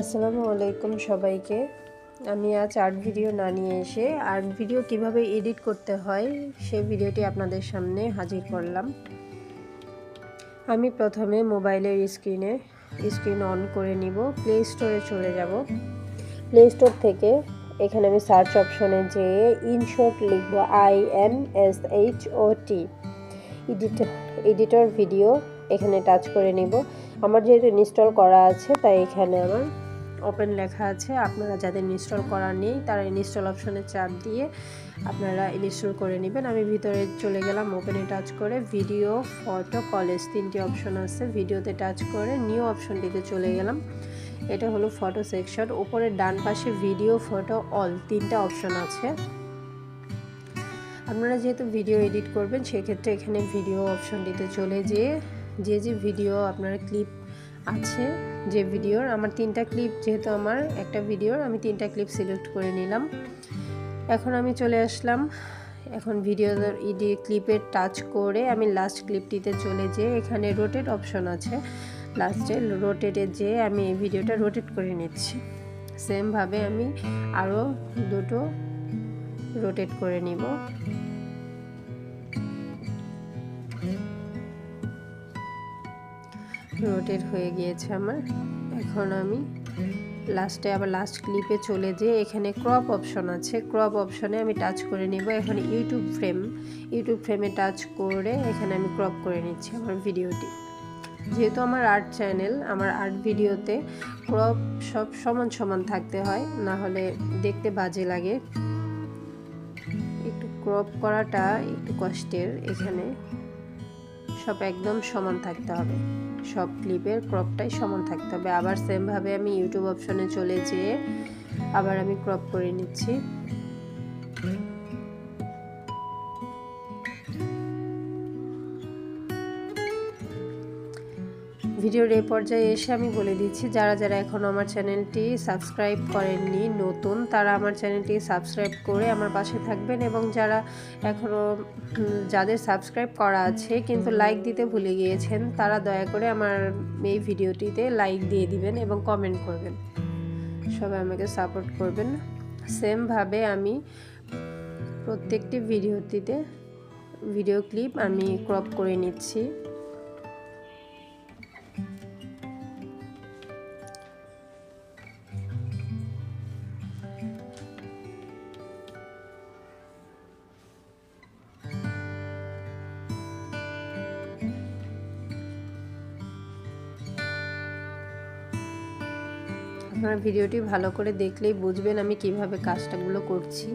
আসসালামু আলাইকুম সবাইকে। আমি আজ আর্ট ভিডিও না নিয়ে এসে আর্ট ভিডিও কীভাবে এডিট করতে হয় সেই ভিডিওটি আপনাদের সামনে হাজির করলাম। আমি প্রথমে মোবাইলের স্ক্রিনে, স্ক্রিন অন করে নিব, প্লে স্টোরে চলে যাব। প্লে স্টোর থেকে এখানে আমি সার্চ অপশনে যেয়ে ইনশর্ট লিখব I N S H O T. Editor editor video এখানে টাচ করে নিব। আমার যেহেতু ইনস্টল করা আছে, তাই এখানে আমার ওপেন লেখা আছে। আপনারা যাদের ইনস্টল করা নেই, তারা ইনস্টল অপশনে চাপ দিয়ে আপনারা ইনস্টল করে নেবেন। আমি ভিতরে চলে গেলাম ওপেনে টাচ করে ভিডিও ফটো কলেজ তিনটি অপশন আছে। ভিডিওতে টাচ করে নিউ অপশনটিতে চলে গেলাম। এটা হলো ফটো সেকশন উপরে ডান পাশে ভিডিও ফটো অল তিনটা অপশন আছে। আপনারা যেহেতু ভিডিও এডিট করবেন, সেক্ষেত্রে এখানে ভিডিও অপশনটিতে চলে যেয়ে, যে যে ভিডিও আপনার ক্লিপ আছে যে ভিডিওর, আমার তিনটা ক্লিপ যেহেতু আমার একটা ভিডিওর, আমি তিনটা ক্লিপ সিলেক্ট করে নিলাম। এখন আমি চলে আসলাম। এখন ভিডিও ইডি ক্লিপের টাচ করে আমি লাস্ট ক্লিপটিতে চলে যেয়ে এখানে রোটেট অপশন আছে। লাস্টে রোটেটে যেয়ে আমি এই ভিডিওটা রোটেট করে নিচ্ছি। সেমভাবে আমি আরও দুটো রোটেট করে নিব। রোটেট হয়ে গিয়েছে আমার। এখন আমি লাস্টে আবার লাস্ট ক্লিপে চলে যেয়ে এখানে ক্রপ অপশন আছে। ক্রপ অপশনে আমি টাচ করে নিব। এখন ইউটিউব ফ্রেম, ইউটিউব ফ্রেমে টাচ করে এখানে আমি ক্রপ করে নিচ্ছি আমার ভিডিওটি। যেহেতু আমার আর্ট চ্যানেল, আমার আর্ট ভিডিওতে ক্রপ সব সমান সমান থাকতে হয়, না হলে দেখতে বাজে লাগে। একটু ক্রপ করাটা একটু কষ্টের, এখানে সব একদম সমান থাকতে হবে। সব ক্লিপের ক্রপটাই সমান থাকতে হবে। আবার সেমভাবে আমি ইউটিউব অপশনে চলে যেয়ে আবার আমি ক্রপ করে নিচ্ছি। ভিডিওর এই পর্যায়ে এসে আমি বলে দিচ্ছি, যারা যারা এখনও আমার চ্যানেলটি সাবস্ক্রাইব করেননি, নতুন, তারা আমার চ্যানেলটি সাবস্ক্রাইব করে আমার পাশে থাকবেন এবং যারা এখনও যাদের সাবস্ক্রাইব করা আছে কিন্তু লাইক দিতে ভুলে গিয়েছেন, তারা দয়া করে আমার এই ভিডিওটিতে লাইক দিয়ে দিবেন এবং কমেন্ট করবেন। সবাই আমাকে সাপোর্ট করবেন। সেমভাবে আমি প্রত্যেকটি ভিডিওটিতে, ভিডিও ক্লিপ আমি ক্রপ করে নিচ্ছি। আপনারা ভিডিওটি ভালো করে দেখলেই বুঝবেন আমি কীভাবে কাজটাগুলো করছি।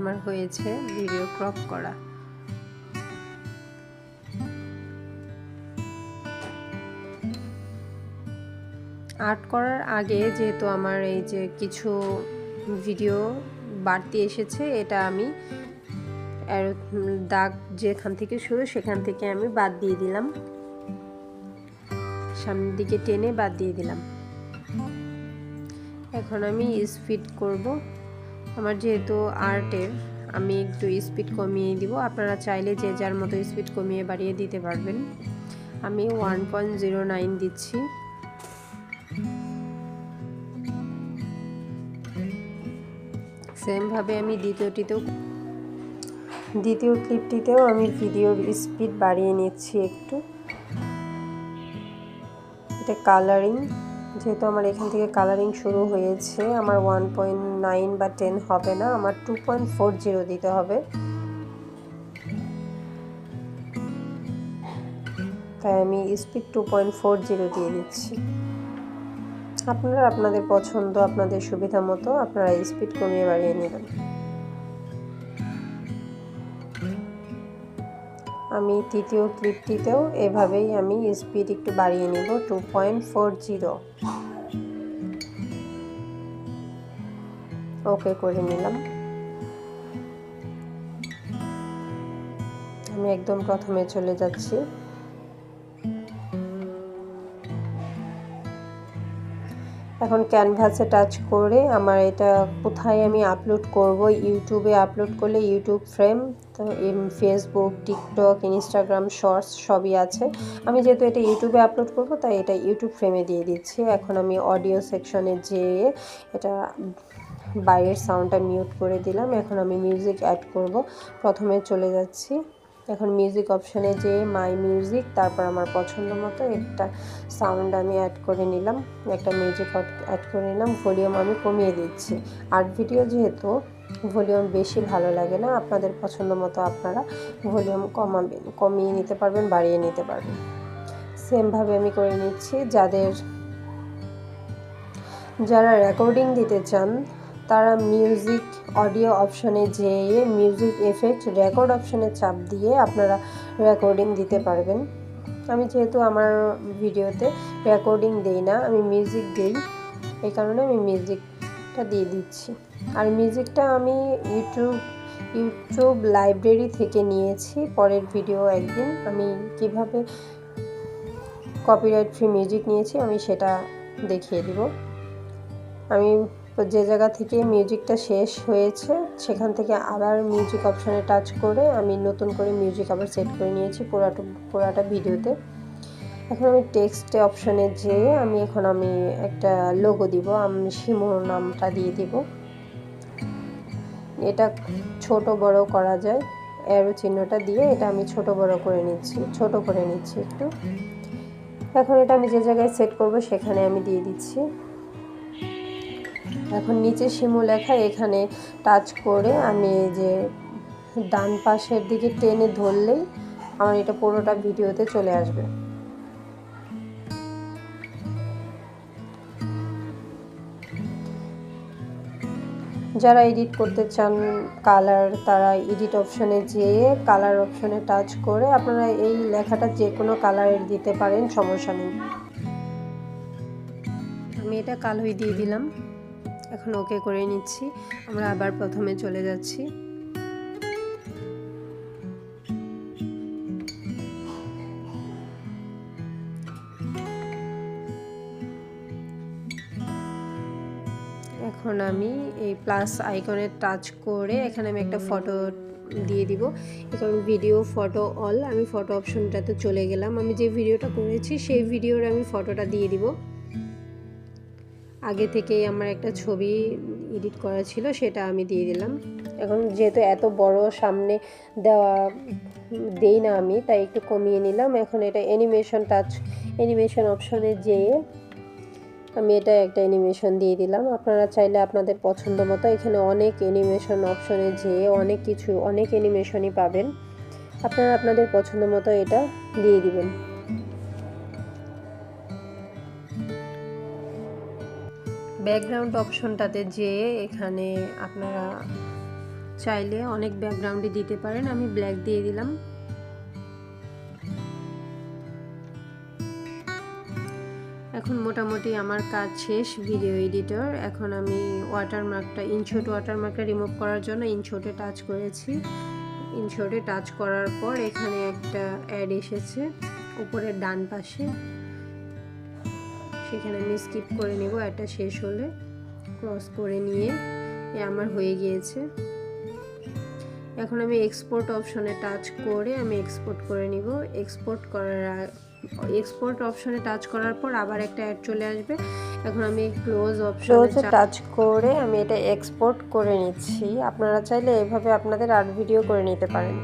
আমার হয়েছে ভিডিও ক্রপ করা। আর্ট করার আগে যেহেতু আমার এই যে কিছু ভিডিও বাড়তি এসেছে, এটা আমি দাগ যেখান থেকে শুরু সেখান থেকে আমি বাদ দিয়ে দিলাম। সামনের দিকে টেনে বাদ দিয়ে দিলাম। এখন আমি স্পিড করব। আমার যেহেতু আর্টের, আমি একটু স্পিড কমিয়ে দিব। আপনারা চাইলে যে যার মতো স্পিড কমিয়ে বাড়িয়ে দিতে পারবেন। আমি ওয়ান পয়েন্ট জিরো নাইন দিচ্ছি। সেমভাবে আমি দ্বিতীয়টিতেও, দ্বিতীয় ক্লিপটিতেও আমি ভিডিওর স্পিড বাড়িয়ে নিচ্ছি একটু। এটা কালারিং যেহেতু আমার এখান থেকে কালারিং শুরু হয়েছে, আমার ওয়ান পয়েন্ট নাইন বা টেন হবে না, আমার টু পয়েন্ট ফোর জিরো দিতে হবে। তাই আমি speed two point four zero দিয়ে দিচ্ছি। আপনারা আপনাদের পছন্দ, আপনাদের সুবিধা মতো আপনারা স্পিড কমিয়ে বাড়িয়ে নেবেন আমি তৃতীয় ক্লিপটিতেও এভাবেই আমি স্পিড একটু বাড়িয়ে নিব two point four zero okay করে নিলাম। আমি একদম প্রথমে চলে যাচ্ছি। এখন ক্যানভাসে টাচ করে আমার এটা কোথায় আমি আপলোড করব? ইউটিউবে আপলোড করলে ইউটিউব ফ্রেম তো ফেসবুক টিকটক ইনস্টাগ্রাম শর্টস সবই আছে। আমি যেহেতু এটা ইউটিউবে আপলোড করব, তাই এটা ইউটিউব ফ্রেমে দিয়ে দিচ্ছি। এখন আমি অডিও সেকশনে যেয়ে এটা বাইরের সাউন্ডটা মিউট করে দিলাম। এখন আমি মিউজিক অ্যাড করব। প্রথমে চলে যাচ্ছি। এখন মিউজিক অপশানে যে মাই মিউজিক তারপর আমার পছন্দ মতো একটা সাউন্ড আমি অ্যাড করে নিলাম। একটা মিউজিক অ্যাড করে নিলাম ভলিউম আমি কমিয়ে দিচ্ছি। আর্ট ভিডিও যেহেতু ভলিউম বেশি ভালো লাগে না, আপনাদের পছন্দ মতো আপনারা ভলিউম কমাবেন কমিয়ে নিতে পারবেন, বাড়িয়ে নিতে পারবেন। সেমভাবে আমি করে নিচ্ছি, যাদের, যারা রেকর্ডিং দিতে চান, তারা মিউজিক অডিও অপশানে যেয়ে মিউজিক এফেক্ট রেকর্ড অপশানে চাপ দিয়ে আপনারা রেকর্ডিং দিতে পারবেন। আমি যেহেতু আমার ভিডিওতে রেকর্ডিং দেই না, আমি মিউজিক দিই, এই কারণে আমি মিউজিকটা দিয়ে দিচ্ছি। আর মিউজিকটা আমি ইউটিউব ইউটিউব লাইব্রেরি থেকে নিয়েছি, পরের ভিডিও একদিন আমি কীভাবে কপিরাইট ফ্রি মিউজিক নিয়েছি আমি সেটা দেখিয়ে দিব। আমি যে জায়গা থেকে মিউজিকটা শেষ হয়েছে, সেখান থেকে আবার মিউজিক অপশানে টাচ করে আমি নতুন করে মিউজিক আবার সেট করে নিয়েছি পুরাটা পুরাটা ভিডিওতে এখন আমি টেক্সটে অপশানে যেয়ে আমি এখন আমি একটা লোগো দিব, আমি শিমোর নামটা দিয়ে দিব। এটা ছোট বড় করা যায় অ্যারো চিহ্নটা দিয়ে এটা আমি ছোট বড় করে নিচ্ছি, ছোট করে নিচ্ছি একটু। এখন এটা আমি যে জায়গায় সেট করব সেখানে আমি দিয়ে দিচ্ছি। এখন নিচে শিমু লেখা, এখানে টাচ করে আমি যে ডান পাশের দিকে টেনে ধরলেই আমার এটা পুরোটা ভিডিওতে চলে আসবে। যারা এডিট করতে চান কালার, তারা এডিট অপশনে যেয়ে কালার অপশনে টাচ করে আপনারা এই লেখাটা যে কোনো কালারের দিতে পারেন, সমস্যা নেই। আমি এটা কালোই দিয়ে দিলাম। এখন ওকে করে নিচ্ছি। আমরা আবার প্রথমে চলে যাচ্ছি। এখন আমি এই প্লাস আইকনে টাচ করে এখানে আমি একটা ফটো দিয়ে দিব। এখন ভিডিও ফটো অল আমি ফটো অপশনটাতে চলে গেলাম। আমি যে ভিডিওটা করেছি, সেই ভিডিওর আমি ফটোটা দিয়ে দিব। আগে থেকেই আমার একটা ছবি এডিট করা ছিল, সেটা আমি দিয়ে দিলাম। এখন যেহেতু এত বড় সামনে দেওয়া দেই না আমি, তাই একটু কমিয়ে নিলাম। এখন এটা অ্যানিমেশন টাচ অ্যানিমেশন অপশনে যেয়ে আমি এটা একটা অ্যানিমেশন দিয়ে দিলাম। আপনারা চাইলে আপনাদের পছন্দ মতো এখানে অনেক অ্যানিমেশন অপশনে যেয়ে অনেক কিছু, অনেক অ্যানিমেশনই পাবেন। আপনারা আপনাদের পছন্দ মতো এটা দিয়ে দিবেন। ব্যাকগ্রাউন্ড অপশনটাতে যেয়ে এখানে আপনারা চাইলে অনেক ব্যাকগ্রাউন্ডই দিতে পারেন। আমি ব্ল্যাক দিয়ে দিলাম। এখন মোটামুটি আমার কাজ শেষ ভিডিও এডিটর এখন আমি ওয়াটারমার্কটা ইনশোট ওয়াটারমার্কটা রিমুভ করার জন্য ইনশোটে টাচ করেছি। ইনশোটে টাচ করার পর এখানে একটা অ্যাড এসেছে, উপরের ডান পাশে। সেখানে আমি স্কিপ করে নেব একটা শেষ হলে ক্রস করে নিয়ে এ আমার হয়ে গিয়েছে। এখন আমি এক্সপোর্ট অপশনে টাচ করে আমি এক্সপোর্ট করে নিব। এক্সপোর্ট করার এক্সপোর্ট অপশনে টাচ করার পর আবার একটা অ্যাড চলে আসবে। এখন আমি ক্লোজ অপশনে টাচ করে আমি এটা এক্সপোর্ট করে নিচ্ছি। আপনারা চাইলে এভাবে আপনাদের আর্ট ভিডিও করে নিতে পারেন।